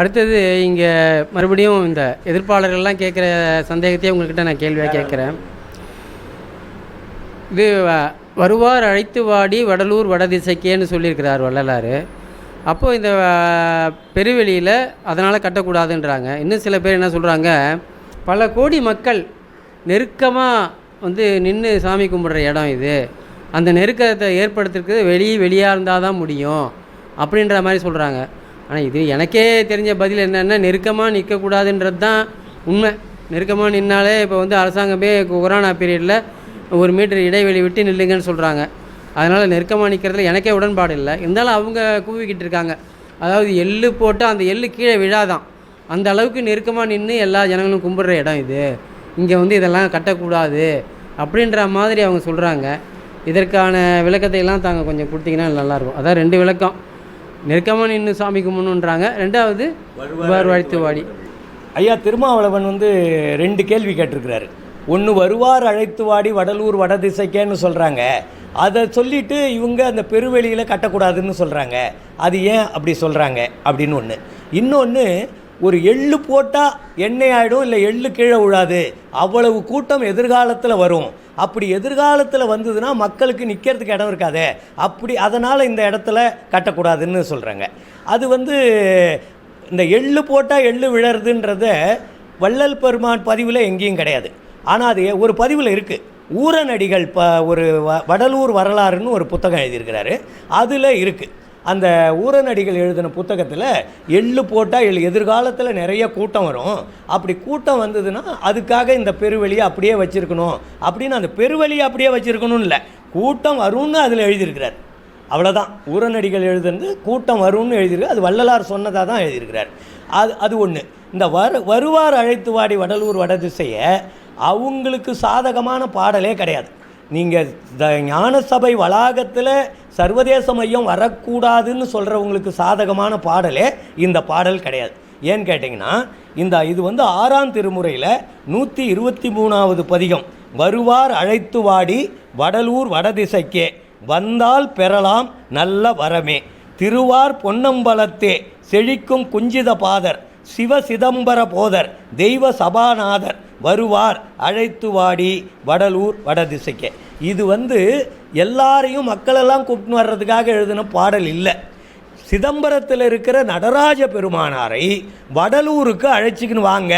அடுத்தது இங்கே மறுபடியும் இந்த எதிர்ப்பாளர்கள்லாம் கேட்குற சந்தேகத்தையே உங்கள்கிட்ட நான் கேள்வியாக கேட்குறேன். இது வருவார் அழைத்து வாடி வடலூர் வடதிசைக்கேன்னு சொல்லியிருக்கிறார் வள்ளலார். அப்போது இந்த பெருவெளியில் அதனால் கட்டக்கூடாதுன்றாங்க. இன்னும் சில பேர் என்ன சொல்கிறாங்க பல கோடி மக்கள் நெருக்கமாக வந்து நின்று சாமி கும்பிட்ற இடம் இது. அந்த நெருக்கத்தை ஏற்படுத்துறதுக்கு வெளி வெளியாக இருந்தால் தான் முடியும். அப்படின்ற மாதிரி சொல்கிறாங்க ஆனால் இது எனக்கே தெரிஞ்ச பதில் என்னென்னா நெருக்கமாக நிற்கக்கூடாதுன்றது தான் உண்மை. நெருக்கமாக நின்னாலே இப்போ வந்து அரசாங்கமே கொரோனா பீரியடில் ஒரு மீட்டர் இடைவெளி விட்டு நில்லுங்கன்னு சொல்கிறாங்க அதனால் நெருக்கமாக நிற்கிறதுல எனக்கே உடன்பாடு இல்லை. இருந்தாலும் அவங்க கூவிக்கிட்டு இருக்காங்க. அதாவது எள்ளு போட்டு அந்த எள்ளு கீழே விழாதான். அந்த அளவுக்கு நெருக்கமாக நின்று எல்லா ஜனங்களும் கும்பிட்ற இடம் இது. இங்கே வந்து இதெல்லாம் கட்டக்கூடாது அப்படின்ற மாதிரி அவங்க சொல்கிறாங்க இதற்கான விளக்கத்தை எல்லாம் தாங்க கொஞ்சம் கொடுத்தீங்கன்னா நல்லாயிருக்கும் அதான் ரெண்டு விளக்கம். நெருக்கமாக நின்று சாமி கும்பிடணுன்றாங்க. ரெண்டாவது வருவார் வாழ்த்து வாடி ஐயா திருமாவளவன் வந்து ரெண்டு கேள்வி கேட்டிருக்கிறாரு. ஒன்று வருவார் அழைத்து வாடி வடலூர் வடதிசைக்கேன்னு சொல்கிறாங்க அதை சொல்லிட்டு இவங்க அந்த பெருவெளியில் கட்டக்கூடாதுன்னு சொல்கிறாங்க அது ஏன் அப்படி சொல்கிறாங்க அப்படின்னு ஒன்று இன்னொன்று ஒரு எள்ளு போட்டால் எண்ணெய் ஆகிடும் இல்லை எள்ளு கீழே விழாது. அவ்வளவு கூட்டம் எதிர்காலத்தில் வரும். அப்படி எதிர்காலத்தில் வந்ததுன்னா மக்களுக்கு நிற்கிறதுக்கு இடம் இருக்காதே. அப்படி அதனால் இந்த இடத்துல கட்டக்கூடாதுன்னு சொல்கிறாங்க அது வந்து இந்த எள்ளு போட்டால் எள்ளு விழறதுன்றத வள்ளல் பெருமான் பதிவில் எங்கேயும் கிடையாது. ஆனால் அது ஒரு பதிவில் இருக்குது ஊரநடிகள் ப ஒரு வ- வடலூர் வரலாறுன்னு ஒரு புத்தகம் எழுதியிருக்கிறாரு. அதில் இருக்குது அந்த ஊரநடிகள் எழுதின புத்தகத்தில் எள்ளு போட்டால் எள் எதிர்காலத்தில் நிறைய கூட்டம் வரும். அப்படி கூட்டம் வந்ததுன்னா அதுக்காக இந்த பெருவெளியை அப்படியே வச்சுருக்கணும். அப்படின்னு அந்த பெருவெளியை அப்படியே வச்சுருக்கணும் இல்லை. கூட்டம் வரும்னு அதில் எழுதியிருக்கிறார். அவ்வளோதான் ஊரநடிகள் எழுதுனது கூட்டம் வரும்னு எழுதியிருக்கு அது வள்ளலார் சொன்னதாக தான் எழுதியிருக்கிறார். அது அது ஒன்று இந்த வரு வருவார் அழைத்து வாடி வடலூர் வடதிசையை அவங்களுக்கு சாதகமான பாடலே கிடையாது. நீங்கள் த ஞான சபை வளாகத்தில் சர்வதேச மையம் வரக்கூடாதுன்னு சொல்கிறவங்களுக்கு சாதகமான பாடலே இந்த பாடல் கிடையாது. ஏன்னு கேட்டிங்கன்னா இந்த இது வந்து ஆறாம் திருமுறையில் நூற்றி இருபத்தி மூணாவது பதிகம் வருவார் அழைத்து வாடி வடலூர் வடதிசைக்கே வந்தால் பெறலாம் நல்ல வரமே. திருவார் பொன்னம்பலத்தே செழிக்கும் குஞ்சித பாதர் சிவ சிதம்பர போதர் தெய்வ சபாநாதர் வருவார் அழைத்து வாடி வடலூர் வடதிசைக்கு. இது வந்து எல்லாரையும் மக்களெல்லாம் கூப்பிட்டு வர்றதுக்காக எழுதின பாடல் இல்லை. சிதம்பரத்தில் இருக்கிற நடராஜ பெருமானாரை வடலூருக்கு அழைச்சிக்கின்னு வாங்க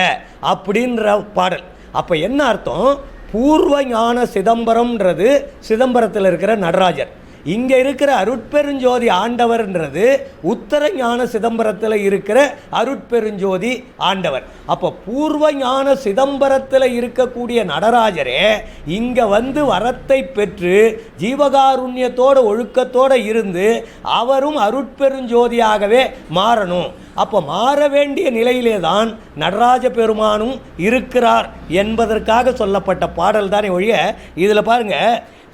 அப்படின்ற பாடல். அப்போ என்ன அர்த்தம்? பூர்வ ஞான சிதம்பரம்ன்றது சிதம்பரத்தில் இருக்கிற நடராஜர். இங்கே இருக்கிற அருட்பெருஞ்சோதி ஆண்டவர்ன்றது உத்தர ஞான சிதம்பரத்தில் இருக்கிற அருட்பெருஞ்சோதி ஆண்டவர். அப்போ பூர்வ ஞான சிதம்பரத்தில் இருக்கக்கூடிய நடராஜரே இங்கே வந்து வரத்தை பெற்று ஜீவகாருண்யத்தோட ஒழுக்கத்தோடு இருந்து அவரும் அருட்பெருஞ்சோதியாகவே மாறணும். அப்போ மாற வேண்டிய நிலையிலே தான் நடராஜ பெருமானும் இருக்கிறார் என்பதற்காக சொல்லப்பட்ட பாடல் தானே ஒழிய இதில் பாருங்க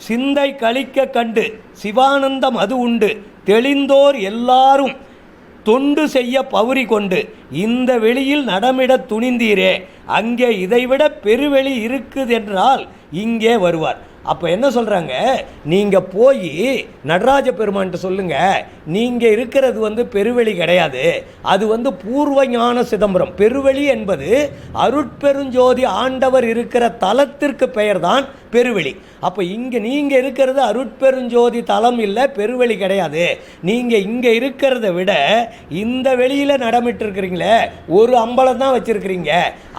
சிந்தை கழிக்க கண்டு சிவானந்தம் அது உண்டு. தெளிந்தோர் எல்லாரும் தொண்டு செய்ய பவுரி கொண்டு இந்த வெளியில் நடமிடத் துணிந்தீரே அங்கே இதைவிட பெருவெளி இருக்குது என்றால் இங்கே வருவார். அப்போ என்ன சொல்கிறாங்க நீங்கள் போய் நடராஜ பெருமான்கிட்ட சொல்லுங்கள் நீங்கள் இருக்கிறது வந்து பெருவெளி கிடையாது. அது வந்து பூர்வ ஞான சிதம்பரம். பெருவெளி என்பது அருட்பெருஞ்சோதி ஆண்டவர் இருக்கிற தலத்திற்கு பெயர் தான் பெருவெளி. அப்போ இங்கே நீங்கள் இருக்கிறது அருட்பெருஞ்சோதி தலம் இல்லை பெருவெளி கிடையாது. நீங்கள் இங்கே இருக்கிறத விட இந்த வெளியில் நடமிட்டுருக்குறீங்களே ஒரு அம்பலம் தான் வச்சுருக்கிறீங்க.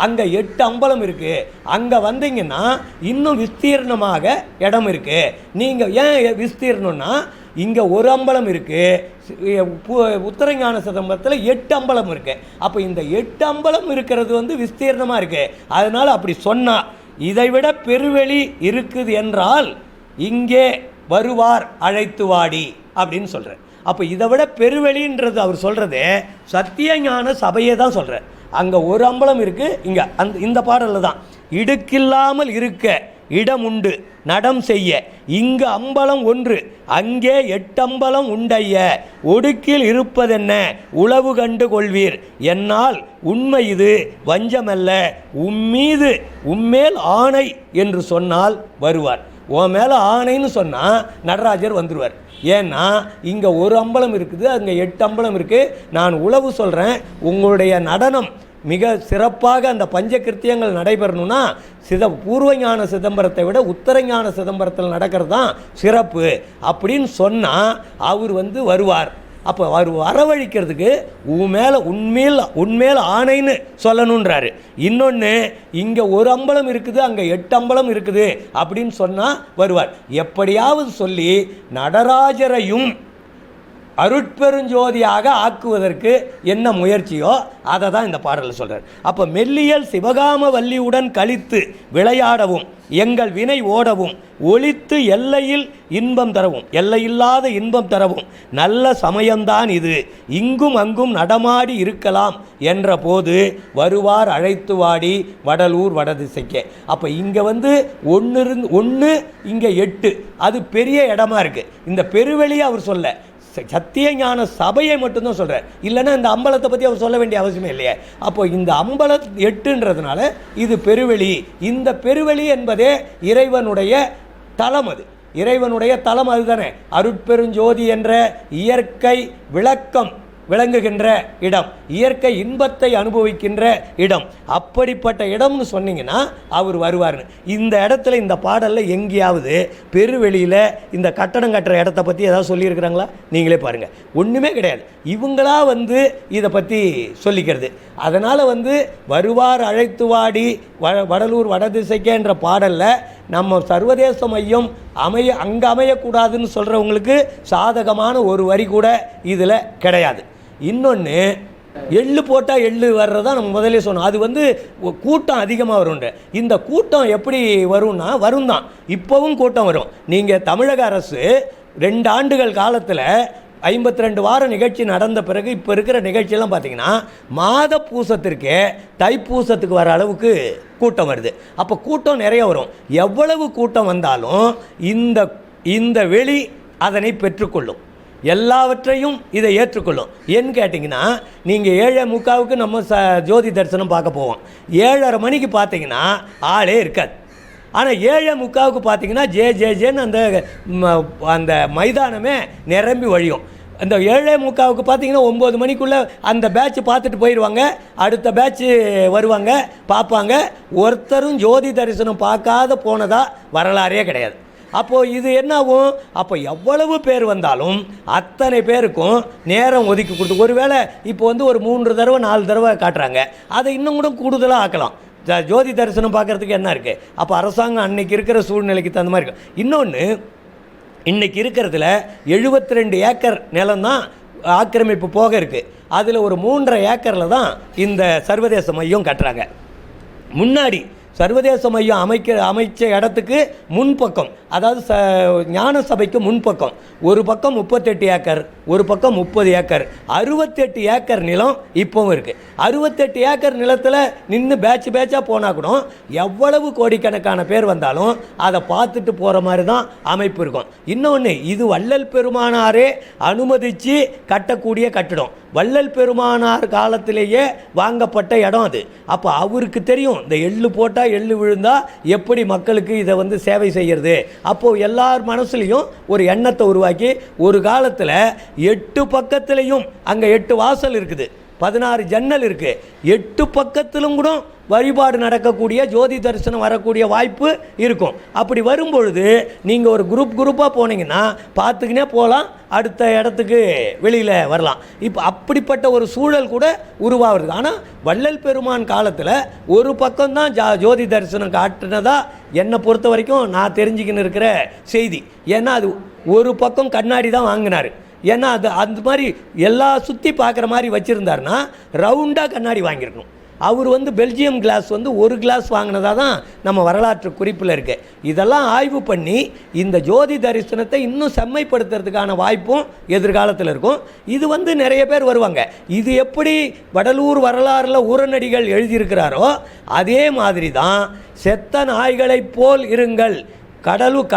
அங்கே எட்டு அம்பலம் இருக்குது அங்கே வந்தீங்கன்னா இன்னும் விஸ்தீர்ணமாக இடம் இருக்குது நீங்கள் ஏன் விஸ்தீர்ணம்னா இங்கே ஒரு அம்பலம் இருக்குது உத்தரஞான சிதம்பரத்தில் எட்டு அம்பலம் இருக்குது அப்போ இந்த எட்டு அம்பலம் இருக்கிறது வந்து விஸ்தீர்ணமாக இருக்குது அதனால் அப்படி சொன்னால் இதைவிட பெருவெளி இருக்குது என்றால் இங்கே வருவார் அழைத்து வாடி அப்படின்னு சொல்கிறேன் அப்போ இதை விட பெருவெளின்றது அவர் சொல்கிறது சத்தியஞான சபையை தான் சொல்கிறார் அங்கே ஒரு அம்பலம் இருக்குது இங்கே அந்த இந்த பாடலில் தான். இடுக்கில்லாமல் இருக்க இடம் உண்டு. நடம் செய்ய. இங்கு அம்பலம் ஒன்று அங்கே எட்டம்பலம் உண்டைய ஒடுக்கில் இருப்பதென்ன? உளவு கண்டு கொள்வீர். என்னால் உண்மை இது வஞ்சமல்ல. உம்மீது உம்மேல் ஆணை என்று சொன்னால் வருவார். உன் மேலே ஆணைன்னு சொன்னால் நடராஜர் வந்துடுவார் ஏன்னா இங்கே ஒரு அம்பலம் இருக்குது அங்கே எட்டு அம்பலம் இருக்குது நான் உளவு சொல்கிறேன் உங்களுடைய நடனம் மிக சிறப்பாக அந்த பஞ்சகிருத்தியங்கள் நடைபெறணும்னா சித பூர்வஞான சிதம்பரத்தை விட உத்தரஞான சிதம்பரத்தில் நடக்கிறது தான் சிறப்பு அப்படின்னு சொன்னால் அவர் வந்து வருவார். அப்போ அவர் வரவழிக்கிறதுக்கு உன் மேலே உண்மையில் உண்மையில் ஆணைன்னு சொல்லணுன்றாரு இன்னொன்று இங்கே ஒரு அம்பலம் இருக்குது அங்கே எட்டு அம்பலம் இருக்குது அப்படின்னு சொன்னால் வருவார். எப்படியாவது சொல்லி நடராஜரையும் அருட்பெருஞ்சோதியாக ஆக்குவதற்கு என்ன முயற்சியோ அதை தான் இந்த பாடலில் சொல்கிறார் அப்போ மெல்லியல் சிவகாம வள்ளியுடன் கழித்து விளையாடவும் எங்கள் வினை ஓடவும் ஒழித்து எல்லையில் இன்பம் தரவும் எல்லையில்லாத இன்பம் தரவும் நல்ல சமயம்தான் இது இங்கும் அங்கும் நடமாடி இருக்கலாம் என்ற போது வருவார் அழைத்து வாடி வடலூர் வடதிசைக்கே. அப்போ இங்கே வந்து ஒன்று இருந்து ஒன்று இங்கே எட்டு அது பெரிய இடமா இருக்குது இந்த பெருவெளியை அவர் சொல்ல சத்திய ஞான சபையை மட்டும்தான் சொல்கிறேன் இல்லைன்னா இந்த அம்பலத்தை பற்றி அவர் சொல்ல வேண்டிய அவசியமே இல்லையே. அப்போ இந்த அம்பல எட்டுன்றதுனால இது பெருவெளி. இந்த பெருவெளி என்பதே இறைவனுடைய தலம் அது. இறைவனுடைய தலம் அதுதானே. அருட்பெருஞ்சோதி என்ற இயற்கை விளக்கம். விளங்குகின்ற இடம் இயற்கை இன்பத்தை அனுபவிக்கின்ற இடம். அப்படிப்பட்ட இடம்னு சொன்னீங்கன்னா அவர் வருவார்னு இந்த இடத்துல இந்த பாடலில் எங்கேயாவது பெருவெளியில் இந்த கட்டடம் கட்டுற இடத்த பற்றி ஏதாவது சொல்லியிருக்கிறாங்களா? நீங்களே பாருங்கள் ஒன்றுமே கிடையாது. இவங்களா வந்து இதை பற்றி சொல்லிக்கிறது. அதனால் வந்து வருவார் அழைத்து வாடி வ வடலூர் வடதிசைக்கேன்ற பாடலில் நம்ம சர்வதேச மையம் அமைய அங்கே அமையக்கூடாதுன்னு சொல்கிறவங்களுக்கு சாதகமான ஒரு வரி கூட இதில் கிடையாது. இன்னொன்று எள்ளு போட்டால் எள்ளு வர்றதா நம்ம முதலே சொன்னோம். அது வந்து கூட்டம் அதிகமாக வரும்ன்ற. இந்த கூட்டம் எப்படி வரும்னா வரும் தான் இப்போவும் கூட்டம் வரும். நீங்கள் தமிழக அரசு ரெண்டு ஆண்டுகள் காலத்தில் ஐம்பத்தி ரெண்டு வார நிகழ்ச்சி நடந்த பிறகு இப்போ இருக்கிற நிகழ்ச்சியெல்லாம் பார்த்தீங்கன்னா மாத பூசத்திற்கே தைப்பூசத்துக்கு வர அளவுக்கு கூட்டம் வருது. அப்போ கூட்டம் நிறைய வரும். எவ்வளவு கூட்டம் வந்தாலும் இந்த இந்த வெளி அதனை பெற்றுக்கொள்ளும். எல்லாவற்றையும் இதை ஏற்றுக்கொள்ளும். ஏன்னு கேட்டிங்கன்னா நீங்கள் ஏழை முக்காவுக்கு நம்ம ச ஜோதி தரிசனம் பார்க்க போவோம். ஏழரை மணிக்கு பார்த்தீங்கன்னா ஆளே இருக்காது. ஆனால் ஏழை முக்காவுக்கு பார்த்தீங்கன்னா ஜே ஜே ஜேன்னு அந்த ம- அந்த மைதானமே நிரம்பி வழியும். அந்த ஏழே முக்காவுக்கு பார்த்தீங்கன்னா ஒம்பது மணிக்குள்ளே அந்த பேட்ச் பார்த்துட்டு போயிடுவாங்க. அடுத்த பேட்ச் வருவாங்க பார்ப்பாங்க. ஒருத்தரும் ஜோதி தரிசனம் பார்க்காத போனதாக வரலாறே கிடையாது. அப்போது இது என்னாகும்? அப்போ எவ்வளவு பேர் வந்தாலும் அத்தனை பேருக்கும் நேரம் ஒதுக்கி கொடுத்து ஒருவேளை இப்போ வந்து ஒரு மூன்று தடவை நாலு தடவை காட்டுறாங்க. அதை இன்னும் கூட கூடுதலாக ஆக்கலாம். ஜ- ஜோதி தரிசனம் பார்க்கறதுக்கு என்ன இருக்குது அப்போ அரசாங்கம் அன்னைக்கு இருக்கிற சூழ்நிலைக்கு தகுந்த மாதிரி இருக்கும் இன்னொன்று இன்னைக்கு இருக்கிறதுல 72 ரெண்டு ஏக்கர் நிலம் தான் ஆக்கிரமிப்பு போக இருக்குது அதில் ஒரு மூன்றரை ஏக்கரில் தான் இந்த சர்வதேச மையம் கட்டுறாங்க. முன்னாடி சர்வதேச மையம் அமைக்க அமைச்ச இடத்துக்கு முன்பக்கம் அதாவது ச ஞான சபைக்கு முன்பக்கம். ஒரு பக்கம் முப்பத்தெட்டு ஏக்கர் ஒரு பக்கம் முப்பது ஏக்கர். அறுபத்தெட்டு ஏக்கர் நிலம் இப்போவும் இருக்குது அறுபத்தெட்டு ஏக்கர் நிலத்தில் நின்று பேட்ச் பேட்சாக போனால் கூட எவ்வளவு கோடிக்கணக்கான பேர் வந்தாலும் அதை பார்த்துட்டு போகிற மாதிரி தான் அமைப்பு இருக்கும். இன்னொன்று இது வள்ளல் பெருமானாரே அனுமதித்து கட்டக்கூடிய கட்டிடம். வள்ளல் பெருமானார் காலத்திலேயே வாங்கப்பட்ட இடம் அது. அப்போ அவருக்கு தெரியும் இந்த எள்ளு போட்டால் எள்ளு விழுந்தா எப்படி மக்களுக்கு இதை வந்து சேவை செய்கிறது அப்போது எல்லார் மனசுலேயும் ஒரு எண்ணத்தை உருவாக்கி ஒரு காலத்தில் எட்டு பக்கத்துலேயும் அங்கே எட்டு வாசல் இருக்குது. பதினாறு ஜன்னல் இருக்குது எட்டு பக்கத்திலும் கூட வழிபாடு நடக்கக்கூடிய ஜோதி தரிசனம் வரக்கூடிய வாய்ப்பு இருக்கும். அப்படி வரும்பொழுது நீங்கள் ஒரு குரூப் குரூப்பாக போனீங்கன்னா பார்த்துக்கினே போகலாம் அடுத்த இடத்துக்கு வெளியில் வரலாம். இப்போ அப்படிப்பட்ட ஒரு சூழல் கூட உருவாகிறது ஆனால் வள்ளல் பெருமான் காலத்தில் ஒரு பக்கம்தான் ஜா ஜோதி தரிசனம் காட்டுனதா என்னை பொறுத்த வரைக்கும் நான் தெரிஞ்சுக்கின்னு இருக்கிற செய்தி. ஏன்னா அது ஒரு பக்கம் கண்ணாடி தான் வாங்கினார். ஏன்னா அது அந்த மாதிரி எல்லா சுற்றி பார்க்குற மாதிரி வச்சுருந்தாருன்னா ரவுண்டாக கண்ணாடி வாங்கியிருக்கணும். அவர் வந்து பெல்ஜியம் கிளாஸ் வந்து ஒரு கிளாஸ் வாங்கினதா தான் நம்ம வரலாற்று குறிப்பில் இருக்குது இதெல்லாம் ஆய்வு பண்ணி இந்த ஜோதி தரிசனத்தை இன்னும் செம்மைப்படுத்துறதுக்கான வாய்ப்பும் எதிர்காலத்தில் இருக்கும். இது வந்து நிறைய பேர் வருவாங்க. இது எப்படி வடலூர் வரலாறில் உரநடிகள் எழுதியிருக்கிறாரோ அதே மாதிரி தான் செத்த நாய்களைப் போல் இருங்கள். கடலு க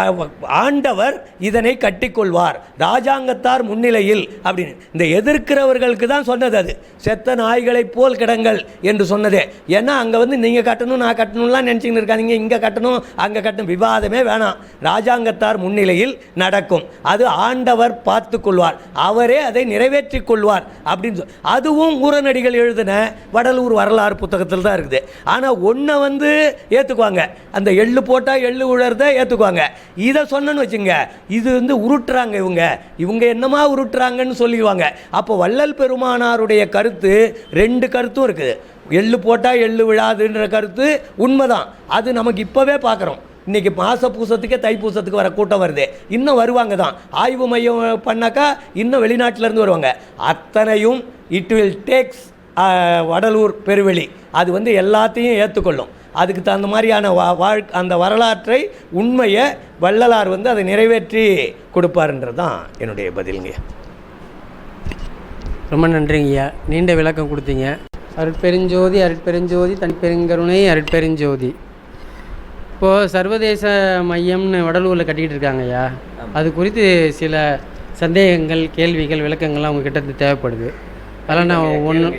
ஆண்டவர் இதனை கட்டிக்கொள்வார். ராஜாங்கத்தார் முன்னிலையில் அப்படின்னு. இந்த எதிர்க்கிறவர்களுக்கு தான் சொன்னது அது. செத்த நாய்களைப் போல் கிடங்கள் என்று சொன்னதே. ஏன்னா அங்கே வந்து நீங்கள் கட்டணும் நான் கட்டணும்லாம் நினச்சிக்கிட்டு இருக்காதீங்க. இங்கே கட்டணும் அங்கே கட்டணும் விவாதமே வேணாம். ராஜாங்கத்தார் முன்னிலையில் நடக்கும். அது ஆண்டவர் பார்த்து கொள்வார் அவரே அதை நிறைவேற்றி கொள்வார் அப்படின்னு சொல் அதுவும் ஊரநடிகள் எழுதின வடலூர் வரலாறு புத்தகத்தில் தான் இருக்குது. ஆனால் ஒன்றை வந்து ஏற்றுக்குவாங்க அந்த எள்ளு போட்டால் எள்ளு உழறத எடுத்துக்குவாங்க இதை சொன்னேன்னு வச்சுங்க இது வந்து உருட்டுறாங்க இவங்க. இவங்க என்னமா உருட்டுறாங்கன்னு சொல்லிடுவாங்க. அப்போ வள்ளல் பெருமானாருடைய கருத்து ரெண்டு கருத்தும் இருக்குது. எள்ளு போட்டால் எள்ளு விழாதுன்ற கருத்து உண்மைதான். அது நமக்கு இப்போவே பார்க்குறோம் இன்றைக்கி மாச பூசத்துக்கே தைப்பூசத்துக்கு வர கூட்டம் வருது. இன்னும் வருவாங்க தான். ஆய்வு மையம் பண்ணாக்கா இன்னும் வெளிநாட்டிலேருந்து வருவாங்க. அத்தனையும் it will takes Vadalur Peruveli. அது வந்து எல்லாத்தையும் ஏற்றுக்கொள்ளும் அதுக்கு தகுந்த மாதிரியான வா வாழ் அந்த வரலாற்றை உண்மையை வள்ளலார் வந்து அதை நிறைவேற்றி கொடுப்பாருன்றது தான் என்னுடைய பதிலுங்க. ரொம்ப நன்றிங்கய்யா நீண்ட விளக்கம் கொடுத்தீங்க. அருட்பெருஞ்சோதி அருட்பெருஞ்சோதி தனிப்பெருங்கருணை அருட்பெருஞ்சோதி. இப்போது சர்வதேச மையம்னு வடலூரில் கட்டிக்கிட்டு இருக்காங்கய்யா அது குறித்து சில சந்தேகங்கள் கேள்விகள் விளக்கங்கள்லாம் உங்ககிட்ட இருந்து தேவைப்படுது. அதெல்லாம் நான் ஒன்று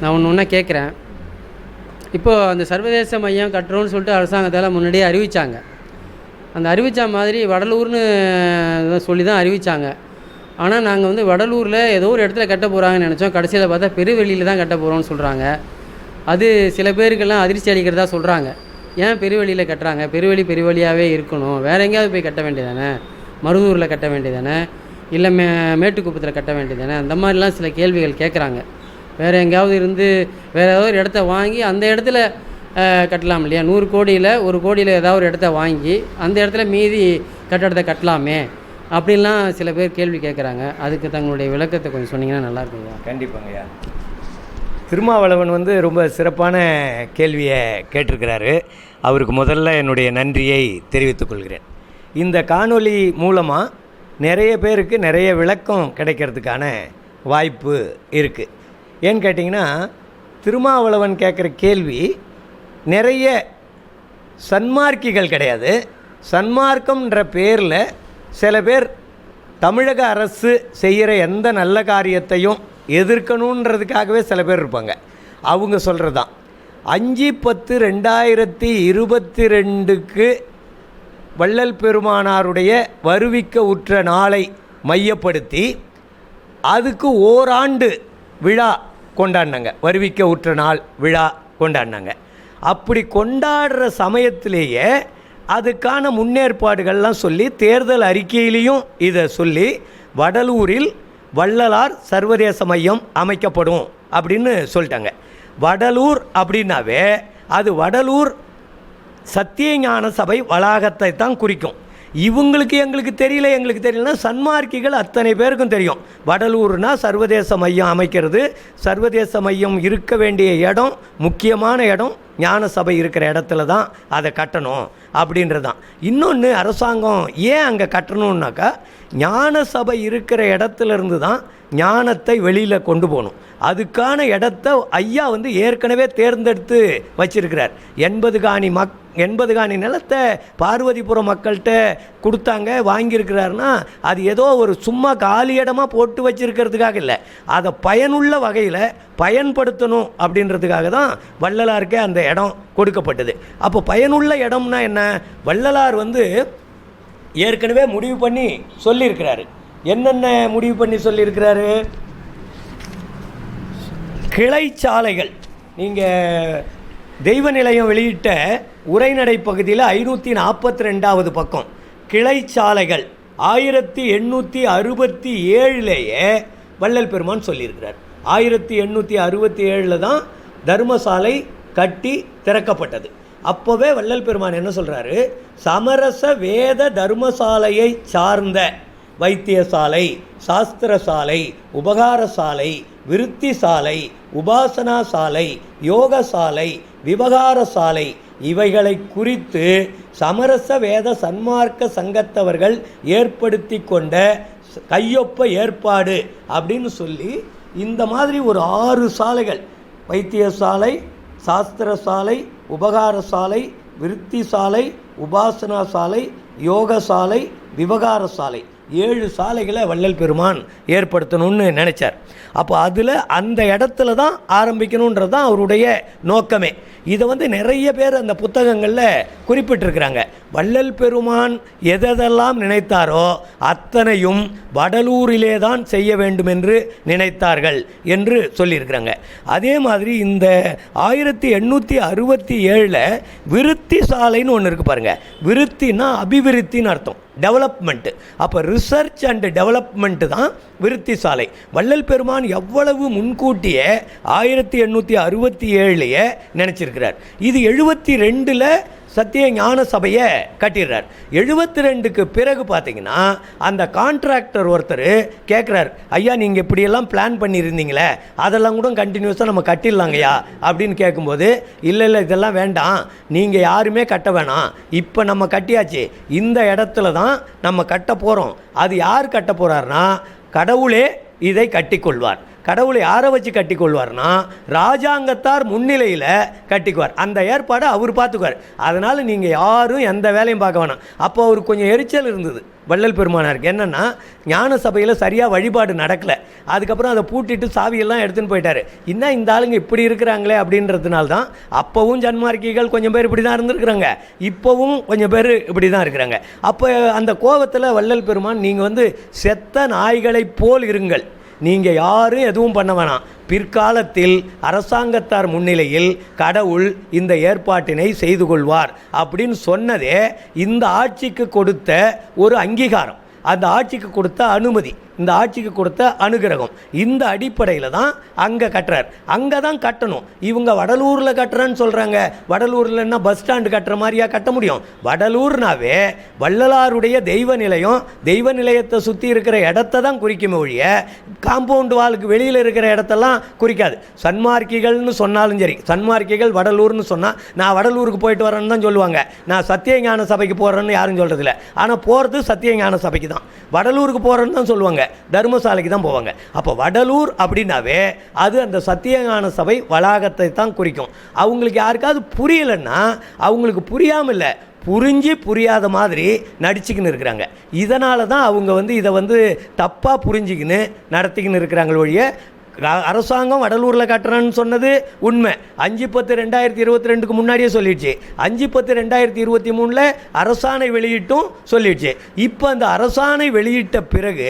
நான் ஒன்று ஒன்றா கேட்குறேன் இப்போது அந்த சர்வதேச மையம் கட்டுறோன்னு சொல்லிட்டு அரசாங்கத்தால் முன்னாடியே அறிவித்தாங்க அந்த அறிவித்த மாதிரி வடலூர்னு சொல்லி தான் அறிவித்தாங்க ஆனால் நாங்கள் வந்து வடலூரில் ஏதோ ஒரு இடத்துல கட்ட போகிறாங்கன்னு நினச்சோம். கடைசியில் பார்த்தா பெருவெளியில் தான் கட்ட போகிறோம்னு சொல்கிறாங்க அது சில பேருக்கெல்லாம் அதிர்ச்சி அளிக்கிறதா சொல்கிறாங்க ஏன் பெருவெளியில் கட்டுறாங்க? பெருவெளி பெருவெளியாகவே இருக்கணும். வேறு எங்கேயாவது போய் கட்ட வேண்டியதானே? மருதூரில் கட்ட வேண்டியதானே? இல்லை மே மேட்டுக்குப்பத்தில் கட்ட வேண்டியதானே? அந்த மாதிரிலாம் சில கேள்விகள் கேட்குறாங்க வேறு எங்கேயாவது இருந்து வேறு ஏதாவது ஒரு இடத்த வாங்கி அந்த இடத்துல கட்டலாம் இல்லையா? நூறு கோடியில் ஒரு கோடியில் ஏதாவது ஒரு இடத்த வாங்கி அந்த இடத்துல மீதி கட்டடத்தை கட்டலாமே அப்படின்லாம் சில பேர் கேள்வி கேட்குறாங்க. அதுக்கு தங்களுடைய விளக்கத்தை கொஞ்சம் சொன்னீங்கன்னா நல்லா கண்டிப்பாங்கய்யா திருமாவளவன் வந்து ரொம்ப சிறப்பான கேள்வியை கேட்டிருக்கிறாரு. அவருக்கு முதல்ல என்னுடைய நன்றியை தெரிவித்துக் கொள்கிறேன். இந்த காணொளி மூலமாக நிறைய பேருக்கு நிறைய விளக்கம் கிடைக்கிறதுக்கான வாய்ப்பு இருக்குது ஏன்னு கேட்டிங்கன்னா திருமாவளவன் கேட்குற கேள்வி நிறைய சன்மார்க்கிகள் கிடையாது. சன்மார்க்கம்ன்ற பேரில் சில பேர் தமிழக அரசு செய்கிற எந்த நல்ல காரியத்தையும் எதிர்க்கணுன்றதுக்காகவே சில பேர் இருப்பாங்க. அவங்க சொல்கிறது தான் அஞ்சு பத்து ரெண்டாயிரத்தி இருபத்தி ரெண்டுக்கு வள்ளல் பெருமானாருடைய வருவிக்க உற்ற நாளை மையப்படுத்தி அதுக்கு ஓராண்டு விழா கொண்டாடினாங்க. வருவிக்க உற்ற நாள் விழா கொண்டாடினாங்க. அப்படி கொண்டாடுற சமயத்திலேயே அதுக்கான முன்னேற்பாடுகள்லாம் சொல்லி தேர்தல் அறிக்கையிலையும் இதை சொல்லி வடலூரில் வள்ளலார் சர்வதேச மையம் அமைக்கப்படும் அப்படின்னு சொல்லிட்டாங்க. வடலூர் அப்படின்னாவே அது வடலூர் சத்தியஞான சபை வளாகத்தை தான் குறிக்கும். இவங்களுக்கு எங்களுக்கு தெரியல எங்களுக்கு தெரியலனா சன்மார்க்கிகள் அத்தனை பேருக்கும் தெரியும். வடலூர்னா சர்வதேச மையம் அமைக்கிறது. சர்வதேச மையம் இருக்க வேண்டிய இடம் முக்கியமான இடம் ஞான சபை இருக்கிற இடத்துல தான் அதை கட்டணும் அப்படின்றது தான் இன்னொன்று அரசாங்கம் ஏன் அங்கே கட்டணுன்னாக்கா ஞான சபை இருக்கிற இடத்துல இருந்து தான் ஞானத்தை வெளியில் கொண்டு போகணும். அதுக்கான இடத்த ஐயா வந்து ஏற்கனவே தேர்ந்தெடுத்து வச்சிருக்கிறார். எண்பது காணி மக் எண்பது காணி நிலத்தை பார்வதிபுரம் மக்கள்கிட்ட கொடுத்தாங்க வாங்கியிருக்கிறாருன்னா அது ஏதோ ஒரு சும்மா காலி இடமா போட்டு வச்சிருக்கிறதுக்காக இல்லை. அதை பயனுள்ள வகையில் பயன்படுத்தணும் அப்படின்றதுக்காக தான் வள்ளலாருக்கே அந்த இடம் கொடுக்கப்பட்டது. அப்போ பயனுள்ள இடம்னா என்ன? வள்ளலார் வந்து ஏற்கனவே முடிவு பண்ணி சொல்லியிருக்கிறாரு. என்னென்ன முடிவு பண்ணி சொல்லியிருக்கிறாரு? கிளை சாலைகள் நீங்கள் தெய்வ நிலையம் வெளியிட்ட உரைநடை பகுதியில் ஐநூற்றி நாற்பத்தி ரெண்டாவது பக்கம். கிளை சாலைகள் ஆயிரத்தி எண்ணூற்றி அறுபத்தி ஏழுலேயே வள்ளல் பெருமான் சொல்லியிருக்கிறார். ஆயிரத்தி எண்ணூற்றி அறுபத்தி ஏழில் தான் தர்மசாலை கட்டி திறக்கப்பட்டது. அப்போவே வள்ளல் பெருமான் என்ன சொல்கிறாரு சமரச வேத தர்மசாலையை சார்ந்த வைத்தியசாலை சாஸ்திர சாலை உபகார சாலை விருத்தி சாலை உபாசனா சாலை யோக சாலை விவகார சாலை இவைகளை குறித்து சமரச வேத சன்மார்க்க சங்கத்தவர்கள் ஏற்படுத்தி கொண்ட கையொப்ப ஏற்பாடு அப்படின்னு சொல்லி இந்த மாதிரி ஒரு ஆறு சாலைகள் வைத்தியசாலை சாஸ்திர சாலை உபகார சாலை விருத்தி சாலை உபாசனா சாலை யோக சாலை விவகார சாலை ஏழு சாலைகளை வள்ளல் பெருமான் ஏற்படுத்தணும்னு நினச்சார். அப்போ அதில் அந்த இடத்துல தான் ஆரம்பிக்கணுன்றது தான் அவருடைய நோக்கமே. இதை வந்து நிறைய பேர் அந்த புத்தகங்களில் குறிப்பிட்டிருக்கிறாங்க. வள்ளல் பெருமான் எதெல்லாம் நினைத்தாரோ அத்தனையும் வடலூரிலே தான் செய்ய வேண்டும் என்று நினைத்தார்கள் என்று சொல்லியிருக்கிறாங்க. அதே மாதிரி இந்த ஆயிரத்தி எண்ணூற்றி அறுபத்தி ஏழில் விருத்தி சாலைன்னு ஒன்று இருக்குது பாருங்கள் விருத்தினா அபிவிருத்தின்னு அர்த்தம். டெவலப்மெண்ட்டு அப்போ ரிசர்ச் அண்ட் டெவலப்மெண்ட்டு தான் விருத்தி சாலை. வள்ளல் பெருமான் எவ்வளவு முன்கூட்டியே ஆயிரத்தி எண்ணூற்றி அறுபத்தி ஏழுலையே நினச்சிருக்கிறார். இது எழுபத்தி ரெண்டில் சத்திய ஞான சபையை கட்டிடுறார். எழுபத்தி ரெண்டுக்கு பிறகு பார்த்தீங்கன்னா அந்த கான்ட்ராக்டர் ஒருத்தர் கேட்குறார் ஐயா நீங்கள் இப்படியெல்லாம் பிளான் பண்ணியிருந்தீங்களே அதெல்லாம் கூட கண்டினியூஸாக நம்ம கட்டிடலாங்கய்யா அப்படின்னு கேட்கும்போது இல்லை இல்லை இதெல்லாம் வேண்டாம். நீங்கள் யாருமே கட்ட வேணாம். இப்போ நம்ம கட்டியாச்சு. இந்த இடத்துல தான் நம்ம கட்ட போகிறோம் அது யார் கட்ட போகிறாருன்னா கடவுளே இதை கட்டிக்கொள்வார். கடவுளை யாரை வச்சு கட்டிக்கொள்வார்னா ராஜாங்கத்தார் முன்னிலையில் கட்டிக்குவார். அந்த ஏற்பாடை அவர் பார்த்துக்குவார். அதனால் நீங்கள் யாரும் எந்த வேலையும் பார்க்க வேணாம். அப்போ அவருக்கு கொஞ்சம் எரிச்சல் இருந்தது. வள்ளல் பெருமானாருக்கு. என்னென்னா ஞான சபையில் சரியாக வழிபாடு நடக்கலை. அதுக்கப்புறம் அதை பூட்டிட்டு சாவியெல்லாம் எடுத்துன்னு போயிட்டார். இன்னும் இந்த ஆளுங்க இப்படி இருக்கிறாங்களே அப்படின்றதுனால தான் அப்போவும் ஜன்மார்க்கிகள் கொஞ்சம் பேர் இப்படி தான் இருந்திருக்கிறாங்க. இப்போவும் கொஞ்சம் பேர் இப்படி தான் இருக்கிறாங்க. அப்போ அந்த கோவத்தில் வள்ளல் பெருமான் நீங்கள் வந்து செத்த நாய்களைப் போல் இருங்கள். நீங்கள் யாரும் எதுவும் பண்ண வேணாம். பிற்காலத்தில் அரசாங்கத்தார் முன்னிலையில் கடவுள் இந்த ஏற்பாட்டினை செய்து கொள்வார் அப்படின்னு சொன்னதே இந்த ஆட்சிக்கு கொடுத்த ஒரு அங்கீகாரம். அந்த ஆட்சிக்கு கொடுத்த அனுமதி. இந்த ஆட்சிக்கு கொடுத்த அனுகிரகம். இந்த அடிப்படையில் தான் அங்கே கட்டுறார். அங்கே தான் கட்டணும். இவங்க வடலூரில் கட்டுறேன்னு சொல்கிறாங்க வடலூர்லன்னா பஸ் ஸ்டாண்டு கட்டுற மாதிரியா கட்ட முடியும்? வடலூர்னாவே வள்ளலாருடைய தெய்வ நிலையம் தெய்வ நிலையத்தை சுற்றி இருக்கிற இடத்த தான் குறிக்குமே ஒழிய காம்பவுண்டு வாலுக்கு வெளியில் இருக்கிற இடத்தெல்லாம் குறிக்காது. சன்மார்க்கிகள்னு சொன்னாலும் சரி சன்மார்க்கிகள் வடலூர்னு சொன்னால் நான் வடலூருக்கு போயிட்டு வரேன்னு தான் சொல்லுவாங்க. நான் சத்தியஞான சபைக்கு போகிறேன்னு யாரும் சொல்கிறதில்ல ஆனால் போகிறது சத்தியஞான சபைக்கு தான் வடலூருக்கு போகிறேன்னு தான் சொல்லுவாங்க. தர்மசாலைக்கு தான் போவாங்க. அப்போ வடலூர் அப்படின்னாவே அது அந்த சத்தியஞான சபை வளாகத்தை தான் குறிக்கும். அவங்களுக்கு யாருக்காவது புரியலைன்னா அவங்களுக்கு புரியாமல் இல்லை புரிஞ்சு புரியாத மாதிரி நடிச்சுக்கின்னு இருக்கிறாங்க. இதனால தான் அவங்க வந்து இதை வந்து தப்பாக புரிஞ்சுக்கின்னு நடத்திக்கின்னு இருக்கிறாங்க ஒழிய அரசாங்கம் வடலூரில் கட்டுறேன்னு சொன்னது உண்மை. அஞ்சு பத்து ரெண்டாயிரத்தி இருபத்தி ரெண்டுக்கு முன்னாடியே சொல்லிடுச்சு. அஞ்சு பத்து ரெண்டாயிரத்தி இருபத்தி மூணில் அரசாணை வெளியிட்டும் சொல்லிடுச்சு. இப்போ அந்த அரசாணை வெளியிட்ட பிறகு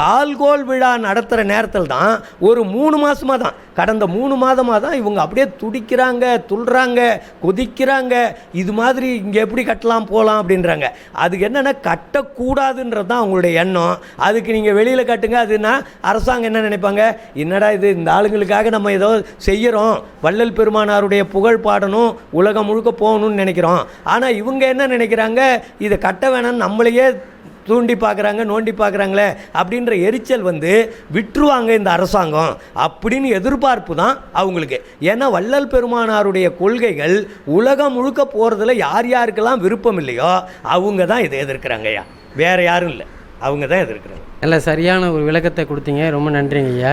கால்கோல் விழா நடத்துகிற நேரத்தில் தான் ஒரு மூணு மாதமாக தான். கடந்த மூணு மாதமாக தான் இவங்க அப்படியே துடிக்கிறாங்க துள்ளுறாங்க கொதிக்கிறாங்க. இது மாதிரி இங்கே எப்படி கட்டலாம் போகலாம் அப்படின்றாங்க. அதுக்கு என்னென்னா கட்டக்கூடாதுன்றது தான் அவங்களுடைய எண்ணம். அதுக்கு நீங்கள் வெளியில் கட்டுங்க அதுனா அரசாங்கம் என்ன நினைப்பாங்க? என்னடா இது? இந்த ஆளுங்களுக்காக நம்ம ஏதோ செய்கிறோம் வள்ளல் பெருமானாருடைய புகழ் பாடணும் உலகம் முழுக்க போகணும்னு நினைக்கிறோம். ஆனால் இவங்க என்ன நினைக்கிறாங்க? இதை கட்ட வேணாம்னு நம்மளையே தூண்டி பார்க்குறாங்க நோண்டி பார்க்குறாங்களே அப்படின்ற எரிச்சல் வந்து விட்டுருவாங்க இந்த அரசாங்கம். அப்படின்னு எதிர்பார்ப்பு தான் அவங்களுக்கு. ஏன்னா வள்ளல் பெருமானாருடைய கொள்கைகள் உலகம் முழுக்க போகிறதுல யார் யாருக்கெல்லாம் விருப்பம் இல்லையோ அவங்க தான் இதை எதிர்க்கிறாங்க ஐயா. வேற யாரும் இல்லை. அவங்க தான் எதிர்க்கிறாங்க. நல்ல சரியான ஒரு விளக்கத்தை கொடுத்தீங்க. ரொம்ப நன்றிங்க ஐயா.